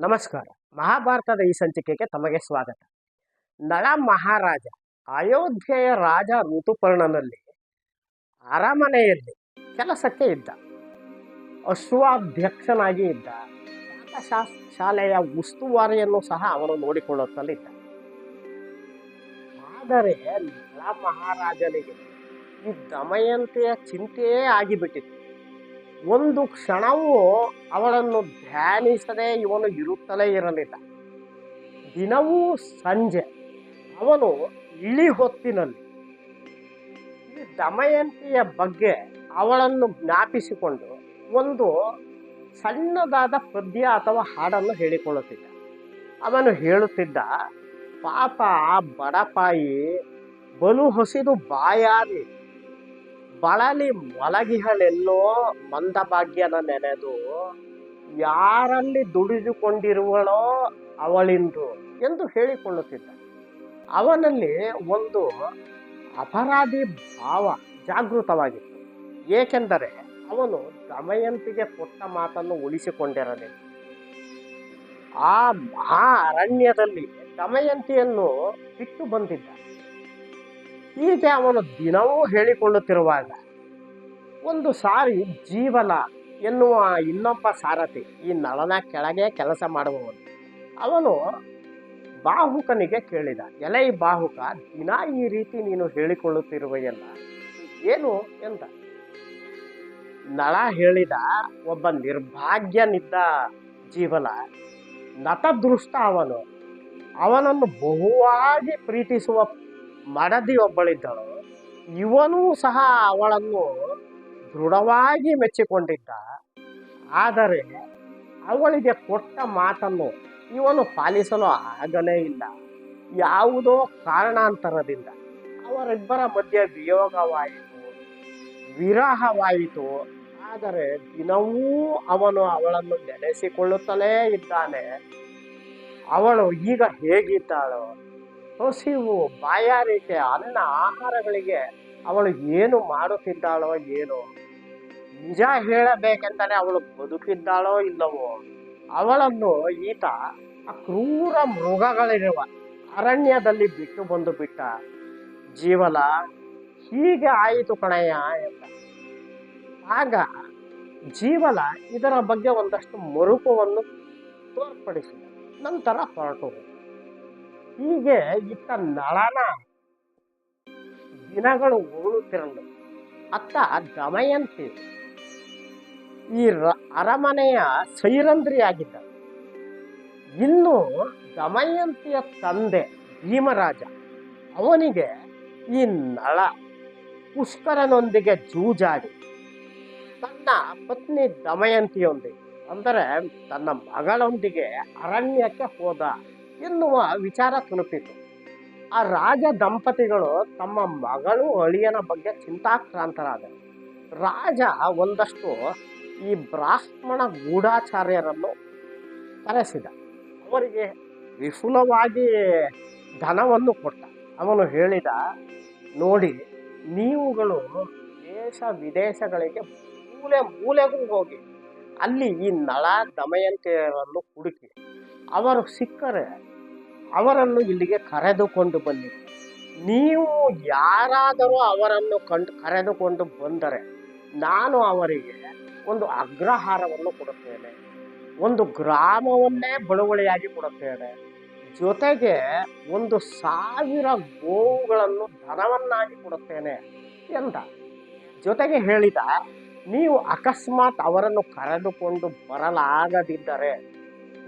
ನಮಸ್ಕಾರ. ಮಹಾಭಾರತದ ಈ ಸಂಚಿಕೆಗೆ ತಮಗೆ ಸ್ವಾಗತ. ನಳ ಮಹಾರಾಜ, ಅಯೋಧ್ಯೆಯ ರಾಜ ಋತುಪರ್ಣನಲ್ಲಿ ಅರಮನೆಯಲ್ಲಿ ಕೆಲಸಕ್ಕೆ ಇದ್ದ. ಅಶ್ವಾಧ್ಯಕ್ಷನಾಗಿ ಇದ್ದ. ಶಾಲೆಯ ಉಸ್ತುವಾರಿಯನ್ನು ಸಹ ಅವನು ನೋಡಿಕೊಳ್ಳುತ್ತಲಿದ್ದ. ಆದರೆ ನಳ ಮಹಾರಾಜನಿಗೆ ಈ ದಮಯಂತಿಯ ಚಿಂತೆಯೇ ಆಗಿಬಿಟ್ಟಿತ್ತು. ಒಂದು ಕ್ಷಣವೂ ಅವಳನ್ನು ಧ್ಯಾನಿಸದೆ ಇವನು ಇರುತ್ತಲೇ ಇರಲಿಲ್ಲ. ದಿನವೂ ಸಂಜೆ, ಅವನು ಇಳಿ ಹೊತ್ತಿನಲ್ಲಿ. ಈ ದಮಯಂತಿಯ ಬಗ್ಗೆ ಅವಳನ್ನು ಜ್ಞಾಪಿಸಿಕೊಂಡು ಒಂದು ಸಣ್ಣದಾದ ಪದ್ಯ ಅಥವಾ ಹಾಡನ್ನು ಹೇಳಿಕೊಳ್ಳುತ್ತಿದ್ದ. ಅವನು ಹೇಳುತ್ತಿದ್ದ, ಪಾಪ ಬಡಪಾಯಿ, ಬಲು ಹೊಸಿದು ಬಾಯಾರಿ ಬಳಲಿ ಮಲಗಿಹಳೆಲ್ಲೋ ಮಂದಭಾಗ್ಯನ ನೆನೆದು ಯಾರಲ್ಲಿ ದುಡಿದುಕೊಂಡಿರುವಳೋ ಅವಳಿಂದು ಎಂದು ಹೇಳಿಕೊಳ್ಳುತ್ತಿದ್ದ. ಅವನಲ್ಲಿ ಒಂದು ಅಪರಾಧಿ ಭಾವ ಜಾಗೃತವಾಗಿತ್ತು. ಏಕೆಂದರೆ ಅವನು ದಮಯಂತಿಗೆ ಕೊಟ್ಟ ಮಾತನ್ನು ಉಳಿಸಿಕೊಂಡಿರಲಿಲ್ಲ. ಆ ಮಹಾ ಅರಣ್ಯದಲ್ಲಿ ದಮಯಂತಿಯನ್ನು ಬಿಟ್ಟು ಬಂದಿದ್ದ. ಹೀಗೆ ಅವನು ದಿನವೂ ಹೇಳಿಕೊಳ್ಳುತ್ತಿರುವಾಗ, ಒಂದು ಸಾರಿ ಜೀವನ ಎನ್ನುವ ಇನ್ನೊಬ್ಬ ಸಾರಥಿ ಈ ನಳನ ಕೆಳಗೆ ಕೆಲಸ ಮಾಡುವವನು. ಅವನು ಬಾಹುಕನಿಗೆ ಕೇಳಿದ, ಎಲೈ ಬಾಹುಕ, ದಿನ ಈ ರೀತಿ ನೀನು ಹೇಳಿಕೊಳ್ಳುತ್ತಿರುವೆಯಲ್ಲ, ಏನು ಎಂದ? ನಳ ಹೇಳಿದ, ಒಬ್ಬ ನಿರ್ಭಾಗ್ಯನಿದ್ದ ಜೀವನ, ನತದೃಷ್ಟ ಅವನು. ಅವನನ್ನು ಬಹುವಾಗಿ ಪ್ರೀತಿಸುವ ಮಡದಿ ಒಬ್ಬಳಿದ್ದಳು. ಇವನೂ ಸಹ ಅವಳನ್ನು ದೃಢವಾಗಿ ಮೆಚ್ಚಿಕೊಂಡಿದ್ದ. ಆದರೆ ಅವಳಿಗೆ ಕೊಟ್ಟ ಮಾತನ್ನು ಇವನು ಪಾಲಿಸಲು ಆಗಲೇ ಇಲ್ಲ. ಯಾವುದೋ ಕಾರಣಾಂತರದಿಂದ ಅವರಿಬ್ಬರ ಮಧ್ಯೆ ವಿಯೋಗವಾಯಿತು, ವಿರಹವಾಯಿತು. ಆದರೆ ದಿನವೂ ಅವನು ಅವಳನ್ನು ನೆನೆಸಿಕೊಳ್ಳುತ್ತಲೇ ಇದ್ದಾನೆ. ಅವಳು ಈಗ ಹೇಗಿದ್ದಾಳೋ ಹಸಿವು ಬಾಯಾರಿಕೆ ಅನ್ನ ಆಹಾರಗಳಿಗೆ ಅವಳು ಏನು ಮಾಡುತ್ತಿದ್ದಾಳೋ ಏನೋ? ನಿಜ ಹೇಳಬೇಕೆಂದರೆ ಅವಳು ಬದುಕಿದ್ದಾಳೋ ಇಲ್ಲವೋ? ಅವಳನ್ನು ಈತ ಆ ಕ್ರೂರ ಮೃಗಗಳಿರುವ ಅರಣ್ಯದಲ್ಲಿ ಬಿಟ್ಟು ಬಂದು ಬಿಟ್ಟ. ಜೀವಲ ಹೀಗೆ ಆಯಿತು ಕಣಯ್ಯ ಎಂದ. ಆಗ ಜೀವಲ ಇದರ ಬಗ್ಗೆ ಒಂದಷ್ಟು ಮರುಪವನ್ನು ತೋರ್ಪಡಿಸಿದ. ನಂತರ ಹೊರಟು. ಹೀಗೆ ಇತ್ತ ನಳನ ದಿನಗಳು ಉರುಳುತ್ತಿರಲು ಅತ್ತ ದಮಯಂತಿ ಈ ಅರಮನೆಯ ಸೈರಂಧ್ರಿಯಾಗಿದ್ದ. ಇನ್ನು ದಮಯಂತಿಯ ತಂದೆ ಭೀಮರಾಜ ಅವನಿಗೆ ಈ ನಳ ಪುಷ್ಕರನೊಂದಿಗೆ ಜೂಜಾಡಿ. ತನ್ನ ಪತ್ನಿ ದಮಯಂತಿಯೊಂದಿಗೆ, ಅಂದರೆ ತನ್ನ ಮಗಳೊಂದಿಗೆ ಅರಣ್ಯಕ್ಕೆ ಹೋದ. ಎನ್ನುವ ವಿಚಾರ ತುಣುಕಿತು ಆ ರಾಜ ದಂಪತಿಗಳು ತಮ್ಮ ಮಗಳು ಅಳಿಯನ ಬಗ್ಗೆ ಚಿಂತಾಕ್ರಾಂತರಾದರು. ರಾಜ ಒಂದಷ್ಟು ಈ ಬ್ರಾಹ್ಮಣ ಗೂಢಾಚಾರ್ಯರನ್ನು ಕರೆಸಿದ. ಅವರಿಗೆ ವಿಪುಲವಾಗಿ ಧನವನ್ನು ಕೊಟ್ಟ. ಅವನು ಹೇಳಿದ, ನೋಡಿ, ನೀವುಗಳು ದೇಶ ವಿದೇಶಗಳಿಗೆ ಮೂಲೆ ಮೂಲೆಗೂ ಹೋಗಿ, ಅಲ್ಲಿ ಈ ನಳ ದಮಯಂತಿಯರನ್ನು ಹುಡುಕಿ, ಅವರು ಸಿಕ್ಕರೆ ಅವರನ್ನು ಇಲ್ಲಿಗೆ ಕರೆದುಕೊಂಡು ಬನ್ನಿ. ನೀವು ಯಾರಾದರೂ ಅವರನ್ನು ಕಂಡು ಕರೆದುಕೊಂಡು ಬಂದರೆ ನಾನು ಅವರಿಗೆ ಒಂದು ಅಗ್ರಹಾರವನ್ನು ಕೊಡುತ್ತೇನೆ. ಒಂದು ಗ್ರಾಮವನ್ನೇ ಬಳುವಳಿಯಾಗಿ ಕೊಡುತ್ತೇನೆ. ಜೊತೆಗೆ ಒಂದು ಸಾವಿರ ಗೋವುಗಳನ್ನು ಧನವನ್ನಾಗಿ ಕೊಡುತ್ತೇನೆ ಎಂದ. ಜೊತೆಗೆ ಹೇಳಿದ, ನೀವು ಅಕಸ್ಮಾತ್ ಅವರನ್ನು ಕರೆದುಕೊಂಡು ಬರಲಾಗದಿದ್ದರೆ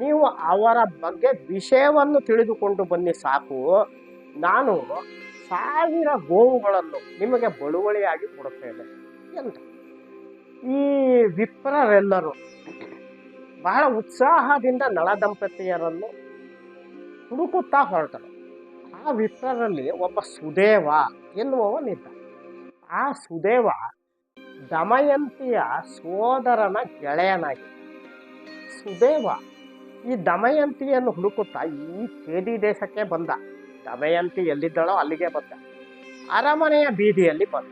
ನೀವು ಅವರ ಬಗ್ಗೆ ವಿಷಯವನ್ನು ತಿಳಿದುಕೊಂಡು ಬನ್ನಿ ಸಾಕು. ನಾನು ಸಾವಿರ ಗೋವುಗಳನ್ನು ನಿಮಗೆ ಬಳುವಳಿಯಾಗಿ ಕೊಡುತ್ತೇನೆ ಎಂದ. ಈ ವಿಪ್ರರೆಲ್ಲರೂ ಬಹಳ ಉತ್ಸಾಹದಿಂದ ನಳ ದಂಪತಿಯರನ್ನು ಹುಡುಕುತ್ತಾ ಹೊರಟರು. ಆ ವಿಪ್ರರಲ್ಲಿ ಒಬ್ಬ ಸುದೇವ ಎನ್ನುವವನಿದ್ದ. ಆ ಸುದೇವ ದಮಯಂತಿಯ ಸೋದರನ ಗೆಳೆಯನಾಗಿ. ಸುದೇವ ಈ ದಮಯಂತಿಯನ್ನು ಹುಡುಕುತ್ತಾ ಈ ಚೇದಿ ದೇಶಕ್ಕೆ ಬಂದ. ದಮಯಂತಿ ಎಲ್ಲಿದ್ದಳೋ ಅಲ್ಲಿಗೆ ಬಂದ. ಅರಮನೆಯ ಬೀದಿಯಲ್ಲಿ ಬಂದ.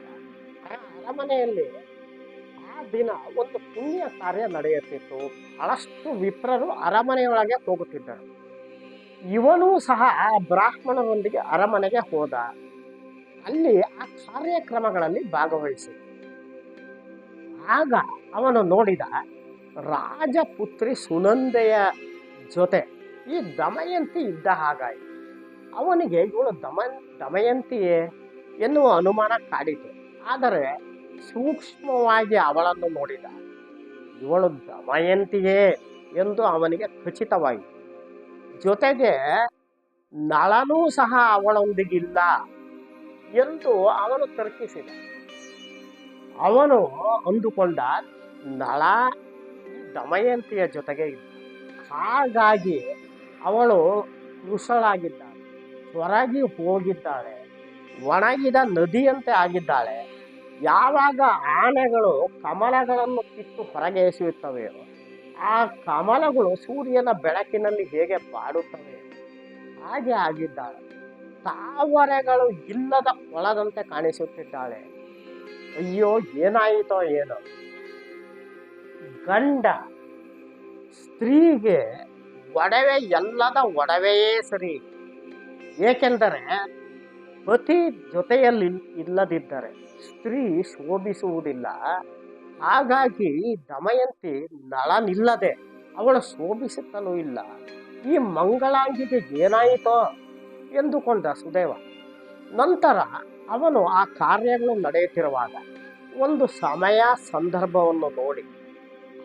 ಅರಮನೆಯಲ್ಲಿ ಆ ಆ ದಿನ ಒಂದು ಪುಣ್ಯ ಕಾರ್ಯ ನಡೆಯುತ್ತಿತ್ತು. ಬಹಳಷ್ಟು ವಿಪ್ರರು ಅರಮನೆಯೊಳಗೆ ಹೋಗುತ್ತಿದ್ದರು. ಇವನೂ ಸಹ ಆ ಬ್ರಾಹ್ಮಣರೊಂದಿಗೆ ಅರಮನೆಗೆ ಹೋದ. ಅಲ್ಲಿ ಆ ಕಾರ್ಯಕ್ರಮಗಳಲ್ಲಿ ಭಾಗವಹಿಸಿ. ಆಗ ಅವನು ನೋಡಿದ ರಾಜಪುತ್ರಿ ಸುನಂದೆಯ ಜೊತೆ ಈ ದಮಯಂತಿ ಇದ್ದ ಹಾಗಾಯಿತು. ಅವನಿಗೆ ಇವಳು ದಮ, ದಮಯಂತಿಯೇ ಎನ್ನುವ ಅನುಮಾನ ಕಾಡಿತು. ಆದರೆ ಸೂಕ್ಷ್ಮವಾಗಿ ಅವಳನ್ನು ನೋಡಿದ, ಇವಳು ದಮಯಂತಿಯೇ ಎಂದು ಅವನಿಗೆ ಖಚಿತವಾಯಿತು. ಜೊತೆಗೆ ನಳನೂ ಸಹ ಅವಳೊಂದಿಗಿಲ್ಲ ಎಂದು ಅವನು ತರ್ಕಿಸಿದ. ಅವನು ಅಂದುಕೊಂಡ, ನಳ ದಮಯಂತಿಯ ಜೊತೆಗೆ ಇದ್ದ. ಹಾಗಾಗಿ ಅವಳು ಕುಶಳಾಗಿದ್ದಾಳೆ ಹೊರಗಿ ಹೋಗಿದ್ದಾಳೆ, ಒಣಗಿದ ನದಿಯಂತೆ ಆಗಿದ್ದಾಳೆ. ಯಾವಾಗ ಆನೆಗಳು ಕಮಲಗಳನ್ನು ಕಿತ್ತು ಹೊರಗೆ ಎಸೆಯುತ್ತವೆಯೋ, ಆ ಕಮಲಗಳು ಸೂರ್ಯನ ಬೆಳಕಿನಲ್ಲಿ ಹೇಗೆ ಬಾಡುತ್ತವೆ ಹಾಗೆ ಆಗಿದ್ದಾಳೆ. ತಾವರೆಗಳು ಇಲ್ಲದ ಕೊಳದಂತೆ ಕಾಣಿಸುತ್ತಿದ್ದಾಳೆ. ಅಯ್ಯೋ, ಏನಾಯಿತೋ ಏನೋ. ಗಂಡ ಸ್ತ್ರೀಗೆ ಒಡವೆ ಎಲ್ಲದ ಒಡವೆಯೇ ಸರಿ. ಏಕೆಂದರೆ ಪತಿ ಜೊತೆಯಲ್ಲಿ ಇಲ್ಲದಿದ್ದರೆ ಸ್ತ್ರೀ ಶೋಭಿಸುವುದಿಲ್ಲ. ಹಾಗಾಗಿ ದಮಯಂತಿ ನಳನಿಲ್ಲದೆ ಅವಳು ಶೋಭಿಸುತ್ತಲೂ ಇಲ್ಲ. ಈ ಮಂಗಳಾಂಗಿಗೆ ಏನಾಯಿತೋ ಎಂದುಕೊಂಡ ಸುದೇವ. ನಂತರ ಅವನು ಆ ಕಾರ್ಯಗಳು ನಡೆಯುತ್ತಿರುವಾಗ ಒಂದು ಸಮಯ ಸಂದರ್ಭವನ್ನು ನೋಡಿ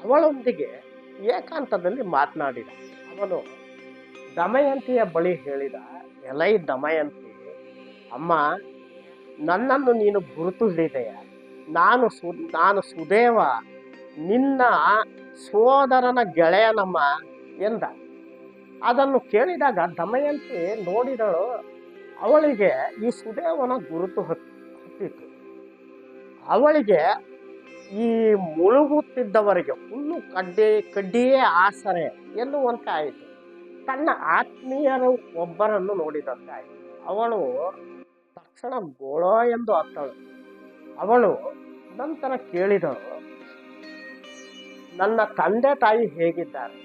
ಅವಳೊಂದಿಗೆ ಏಕಾಂತದಲ್ಲಿ ಮಾತನಾಡಿದ. ಅವನು, ದಮಯಂತಿಯ ಬಳಿ ಹೇಳಿದ ಎಲೈ ದಮಯಂತಿ, ಅಮ್ಮ, ನನ್ನನ್ನು ನೀನು ಗುರುತು ಹಿಡಿದೆಯ. ನಾನು ಸು, ನಾನು ಸುದೇವ, ನಿನ್ನ ಸೋದರನ ಗೆಳೆಯನಮ್ಮ ಎಂದ. ಅದನ್ನು ಕೇಳಿದಾಗ ದಮಯಂತಿ ನೋಡಿದಳು, ಅವಳಿಗೆ ಈ ಸುದೇವನ ಗುರುತು ಹತ್ತಿತ್ತು ಹತ್ತಿತು. ಅವಳಿಗೆ ಈ ಮುಳುಗುತ್ತಿದ್ದವರಿಗೆ ಹುಲ್ಲು ಕಡ್ಡಿ, ಕಡ್ಡಿಯೇ ಆಸರೆ ಎನ್ನುವಂತೆ ಆಯಿತು ತನ್ನ ಆತ್ಮೀಯರು ಒಬ್ಬರನ್ನು ನೋಡಿದಂತೆ ಆಯಿತು ಅವಳು ತಕ್ಷಣ ಗೋಳೋ ಎಂದು ಅತ್ತಳು. ಅವಳು ನಂತರ ಕೇಳಿದಳು, ನನ್ನ ತಂದೆ ತಾಯಿ ಹೇಗಿದ್ದಾರೆ?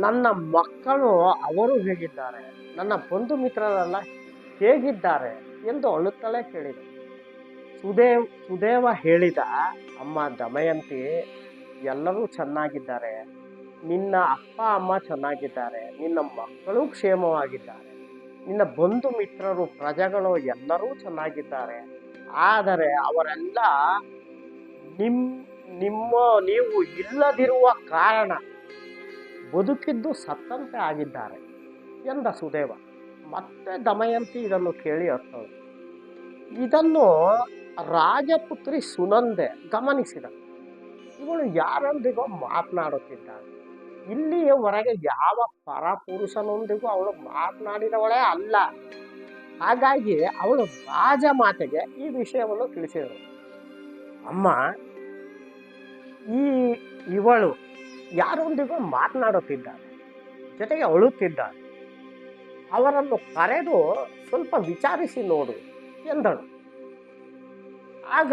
ನನ್ನ ಮಕ್ಕಳು ಅವರು ಹೇಗಿದ್ದಾರೆ? ನನ್ನ ಬಂಧು ಮಿತ್ರರೆಲ್ಲ ಹೇಗಿದ್ದಾರೆ? ಎಂದು ಅಳುತ್ತಲೇ ಕೇಳಿದಳು. ಸುದೇವ್ ಸುದೇವ ಹೇಳಿದ, ಅಮ್ಮ ದಮಯಂತಿ, ಎಲ್ಲರೂ ಚೆನ್ನಾಗಿದ್ದಾರೆ. ನಿನ್ನ ಅಪ್ಪ, ಅಮ್ಮ ಚೆನ್ನಾಗಿದ್ದಾರೆ. ನಿನ್ನ ಮಕ್ಕಳು ಕ್ಷೇಮವಾಗಿದ್ದಾರೆ. ನಿನ್ನ ಬಂಧು ಮಿತ್ರರು, ಪ್ರಜೆಗಳು ಎಲ್ಲರೂ ಚೆನ್ನಾಗಿದ್ದಾರೆ. ಆದರೆ ಅವರೆಲ್ಲ ನಿಮ್, ನಿಮ್ಮ, ನೀವು ಇಲ್ಲದಿರುವ ಕಾರಣ ಬದುಕಿದ್ದು ಸತ್ತಂತೆ ಆಗಿದ್ದಾರೆ, ಎಂದ ಸುದೇವ. ಮತ್ತೆ ದಮಯಂತಿ ಇದನ್ನು ಕೇಳಿ ಅರ್ಥವು ಇದನ್ನು ರಾಜಪುತ್ರಿ ಸುನಂದೆ ಗಮನಿಸಿದ. ಇವಳು ಯಾರೊಂದಿಗೋ ಮಾತನಾಡುತ್ತಿದ್ದಾಳೆ. ಇಲ್ಲಿಯವರೆಗೆ ಯಾವ ಪರಪುರುಷನೊಂದಿಗೂ ಅವಳು ಮಾತನಾಡಿದವಳೇ ಅಲ್ಲ. ಹಾಗಾಗಿ ಅವಳು ರಾಜ ಮಾತೆಗೆ ಈ ವಿಷಯವನ್ನು ತಿಳಿಸಿದಳು ಅಮ್ಮ, ಈ ಇವಳು ಯಾರೊಂದಿಗೂ ಮಾತನಾಡುತ್ತಿದ್ದಾಳೆ, ಜೊತೆಗೆ ಅಳುತ್ತಿದ್ದಾಳೆ. ಅವರನ್ನು ಕರೆದು ಸ್ವಲ್ಪ ವಿಚಾರಿಸಿ ನೋಡು ಎಂದಳು. ಆಗ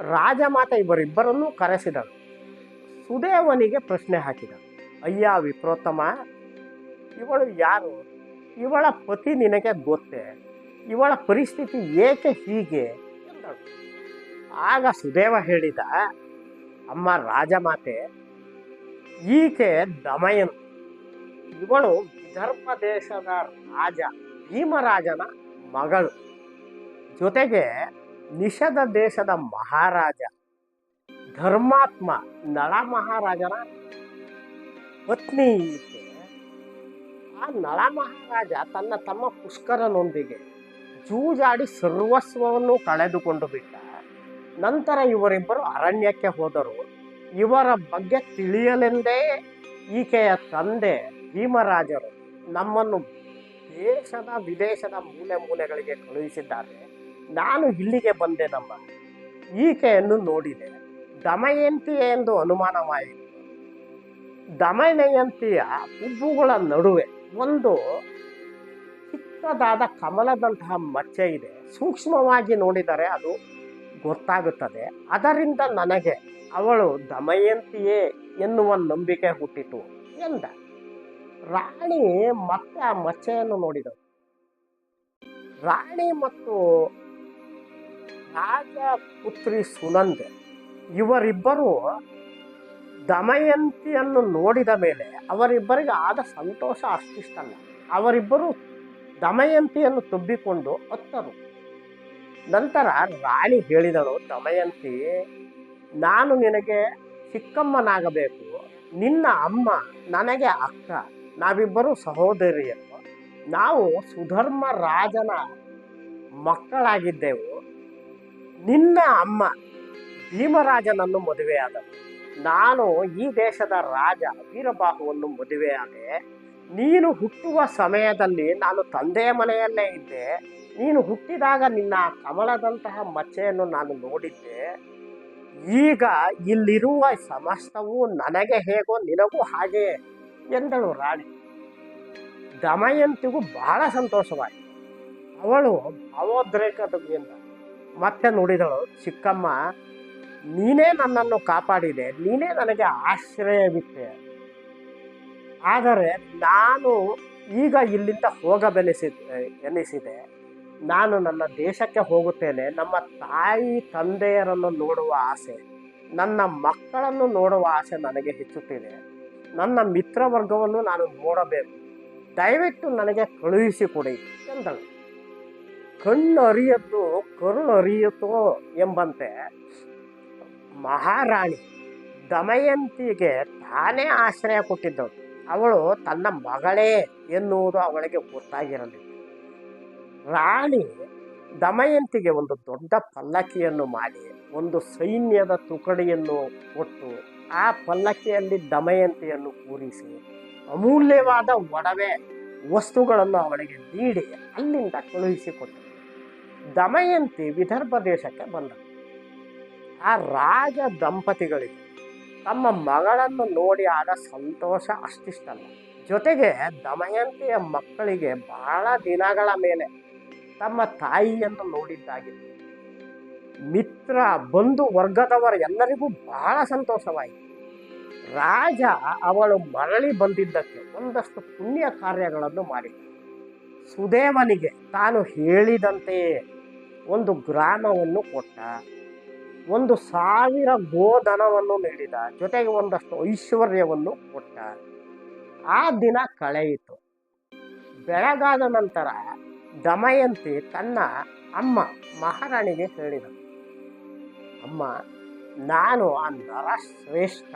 ರಾಜಮಾತೆ ಇವರಿಬ್ಬರನ್ನೂ ಕರೆಸಿದಳು. ಸುದೇವನಿಗೆ ಪ್ರಶ್ನೆ ಹಾಕಿದ, ಅಯ್ಯ ವಿಪ್ರೋತ್ತಮ, ಇವಳು ಯಾರು? ಇವಳ ಪತಿ ನಿನಗೆ ಗೊತ್ತೇ? ಇವಳ ಪರಿಸ್ಥಿತಿ ಏಕೆ ಹೀಗೆ? ಎಂದಳು. ಆಗ ಸುದೇವ ಹೇಳಿದ, ಅಮ್ಮ ರಾಜಮಾತೆ, ಈಕೆ ದಮಯನ್. ಇವಳು ವಿದರ್ಭ ದೇಶದ ರಾಜ ಭೀಮರಾಜನ ಮಗಳು. ಜೊತೆಗೆ ನಿಷಧ ದೇಶದ ಮಹಾರಾಜ, ಧರ್ಮಾತ್ಮ ನಳ ಮಹಾರಾಜನ ಪತ್ನಿ ಆ ನಳ ಮಹಾರಾಜ ತನ್ನ ತಮ್ಮ ಪುಷ್ಕರನೊಂದಿಗೆ ಜೂಜಾಡಿ ಸರ್ವಸ್ವವನ್ನು ಕಳೆದುಕೊಂಡು ಬಿಟ್ಟ. ನಂತರ ಇವರಿಬ್ಬರು ಅರಣ್ಯಕ್ಕೆ ಹೋದರು. ಇವರ ಬಗ್ಗೆ ತಿಳಿಯಲೆಂದೇ ಈಕೆಯ ತಂದೆ ಭೀಮರಾಜರು ನಮ್ಮನ್ನು ದೇಶದ ವಿದೇಶದ ಮೂಲೆ ಮೂಲೆಗಳಿಗೆ ಕಳುಹಿಸಿದ್ದಾರೆ. ನಾನು ಇಲ್ಲಿಗೆ ಬಂದೆ ನಮ್ಮ ಈಕೆಯನ್ನು ನೋಡಿದೆ. ದಮಯಂತಿ ಎಂದು ಅನುಮಾನವಾಯಿತು. ದಮಯಂತಿಯ ಹುಬ್ಬುಗಳ ನಡುವೆ ಒಂದು ಚಿಕ್ಕದಾದ ಕಮಲದಂತಹ ಮಚ್ಚೆ ಇದೆ. ಸೂಕ್ಷ್ಮವಾಗಿ ನೋಡಿದರೆ ಅದು ಗೊತ್ತಾಗುತ್ತದೆ. ಅದರಿಂದ ನನಗೆ ಅವಳು ದಮಯಂತಿಯೇ ಎನ್ನುವ ನಂಬಿಕೆ ಹುಟ್ಟಿತು ಎಂದ. ರಾಣಿ ಮತ್ತೆ ಆ ಮಚ್ಚೆಯನ್ನು ನೋಡಿದಳು. ರಾಣಿ ಮತ್ತು ರಾಜ ಪುತ್ರಿ ಸುನಂದೆ. ಇವರಿಬ್ಬರು ದಮಯಂತಿಯನ್ನು ನೋಡಿದ ಮೇಲೆ ಅವರಿಬ್ಬರಿಗೆ ಆದ ಸಂತೋಷ ಅಷ್ಟಿಷ್ಟಲ್ಲ. ಅವರಿಬ್ಬರು ದಮಯಂತಿಯನ್ನು ತುಂಬಿಕೊಂಡು ಅತ್ತರು ನಂತರ ರಾಣಿ ಹೇಳಿದಳು, ದಮಯಂತಿ, ನಾನು ನಿನಗೆ ಚಿಕ್ಕಮ್ಮನಾಗಬೇಕು. ನಿನ್ನ ಅಮ್ಮ ನನಗೆ ಅಕ್ಕ. ನಾವಿಬ್ಬರು ಸಹೋದರಿಯರು. ನಾವು ಸುಧರ್ಮ ರಾಜನ ಮಕ್ಕಳಾಗಿದ್ದೆವು. ನಿನ್ನ ಅಮ್ಮ ಭೀಮರಾಜನನ್ನು ಮದುವೆಯಾದಳು. ನಾನು ಈ ದೇಶದ ರಾಜ ವೀರಬಾಹುವನ್ನು ಮದುವೆಯಾದೆ. ನೀನು ಹುಟ್ಟುವ ಸಮಯದಲ್ಲಿ ನಾನು ತಂದೆಯ ಮನೆಯಲ್ಲೇ ಇದ್ದೆ. ನೀನು ಹುಟ್ಟಿದಾಗ ನಿನ್ನ ಕಮಲದಂತಹ ಮಚ್ಚೆಯನ್ನು ನಾನು ನೋಡಿದ್ದೆ. ಈಗ ಇಲ್ಲಿರುವ ಸಮಸ್ತವು ನನಗೆ ಹೇಗೋ ನಿನಗೂ ಹಾಗೆ ಎಂದಳು ರಾಣಿ. ದಮಯಂತಿಗೂ ಬಹಳ ಸಂತೋಷವಾಯಿತು. ಅವಳು ಭಾವೋದ್ರೇಕದಿಂದ ಮತ್ತೆ ನೋಡಿದಳು, ಚಿಕ್ಕಮ್ಮ, ನೀನೇ ನನ್ನನ್ನು ಕಾಪಾಡಿದೆ. ನೀನೇ ನನಗೆ ಆಶ್ರಯವಿತ್ತೆ ಆದರೆ ನಾನು ಈಗ ಇಲ್ಲಿಂದ ಹೋಗಬೆನಿಸಿದ ಎನಿಸಿದೆ. ನಾನು ನನ್ನ ದೇಶಕ್ಕೆ ಹೋಗುತ್ತೇನೆ. ನಮ್ಮ ತಾಯಿ ತಂದೆಯರನ್ನು ನೋಡುವ ಆಸೆ, ನನ್ನ ಮಕ್ಕಳನ್ನು ನೋಡುವ ಆಸೆ ನನಗೆ ಹೆಚ್ಚುತ್ತಿದೆ. ನನ್ನ ಮಿತ್ರವರ್ಗವನ್ನು ನಾನು ನೋಡಬೇಕು. ದಯವಿಟ್ಟು ನನಗೆ ಕಳುಹಿಸಿಕೊಡಿ ಎಂದಳು. ಕಣ್ಣು ಅರಿಯದ್ದು ಕರುಳು ಅರಿಯಿತೋ ಎಂಬಂತೆ ಮಹಾರಾಣಿ ದಮಯಂತಿಗೆ ತಾನೇ ಆಶ್ರಯ ಕೊಟ್ಟಿದ್ದವಳು ಅವಳು ತನ್ನ ಮಗಳೇ ಎನ್ನುವುದು ಅವಳಿಗೆ ಗೊತ್ತಾಗಿರಲಿಲ್ಲ. ರಾಣಿ ದಮಯಂತಿಗೆ ಒಂದು ದೊಡ್ಡ ಪಲ್ಲಕ್ಕಿಯನ್ನು ಮಾಡಿ, ಒಂದು ಸೈನ್ಯದ ತುಕಡಿಯನ್ನು ಕೊಟ್ಟು ಆ ಪಲ್ಲಕ್ಕಿಯಲ್ಲಿ ದಮಯಂತಿಯನ್ನು ಕೂರಿಸಿ, ಅಮೂಲ್ಯವಾದ ಒಡವೆ ವಸ್ತುಗಳನ್ನು ಅವಳಿಗೆ ನೀಡಿ ಅಲ್ಲಿಂದ ಕಳುಹಿಸಿಕೊಟ್ಟರು ದಮಯಂತಿ ವಿದರ್ಭ ದೇಶಕ್ಕೆ ಬಂದ. ಆ ರಾಜ ದಂಪತಿಗಳಿಗೆ ತಮ್ಮ ಮಗಳನ್ನು ನೋಡಿ ಆದ ಸಂತೋಷ ಅಷ್ಟಿಷ್ಟಲ್ಲ. ಜೊತೆಗೆ ದಮಯಂತಿಯ ಮಕ್ಕಳಿಗೆ ಬಹಳ ದಿನಗಳ ಮೇಲೆ ತಮ್ಮ ತಾಯಿಯನ್ನು ನೋಡಿದ್ದಾಗಿತ್ತು. ಮಿತ್ರ ಬಂಧು ವರ್ಗದವರ ಎಲ್ಲರಿಗೂ ಬಹಳ ಸಂತೋಷವಾಯಿತು. ರಾಜ ಅವಳು ಮರಳಿ ಬಂದಿದ್ದಕ್ಕೆ ಒಂದಷ್ಟು ಪುಣ್ಯ ಕಾರ್ಯಗಳನ್ನು ಮಾಡಿದ ಸುದೇವನಿಗೆ ತಾನು ಹೇಳಿದಂತೆಯೇ ಒಂದು ಗ್ರಾಮವನ್ನು ಕೊಟ್ಟ, ಒಂದು ಸಾವಿರ ಗೋಧನವನ್ನು ನೀಡಿದ, ಜೊತೆಗೆ ಒಂದಷ್ಟು ಐಶ್ವರ್ಯವನ್ನು ಕೊಟ್ಟ. ಆ ದಿನ ಕಳೆಯಿತು. ಬೆಳಗಾದ ನಂತರ ದಮಯಂತಿ ತನ್ನ ಅಮ್ಮ ಮಹಾರಾಣಿಗೆ ಹೇಳಿದ ಅಮ್ಮ, ನಾನು ಆ ನರ ಶ್ರೇಷ್ಠ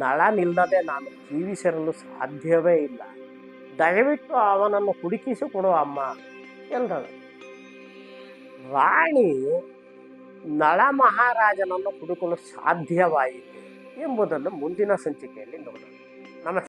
ನಳನಿಲ್ಲದೆ ನಾನು ಜೀವಿಸಿರಲು ಸಾಧ್ಯವೇ ಇಲ್ಲ. ದಯವಿಟ್ಟು ಅವನನ್ನು ಹುಡುಕಿಸಿಕೊಡು ಅಮ್ಮ ಎಂದಳು. ರಾಣಿ ನಳ ಮಹಾರಾಜನನ್ನು ಹುಡುಕಲು ಸಾಧ್ಯವಾಯಿತು ಎಂಬುದನ್ನು ಮುಂದಿನ ಸಂಚಿಕೆಯಲ್ಲಿ ನೋಡೋಣ.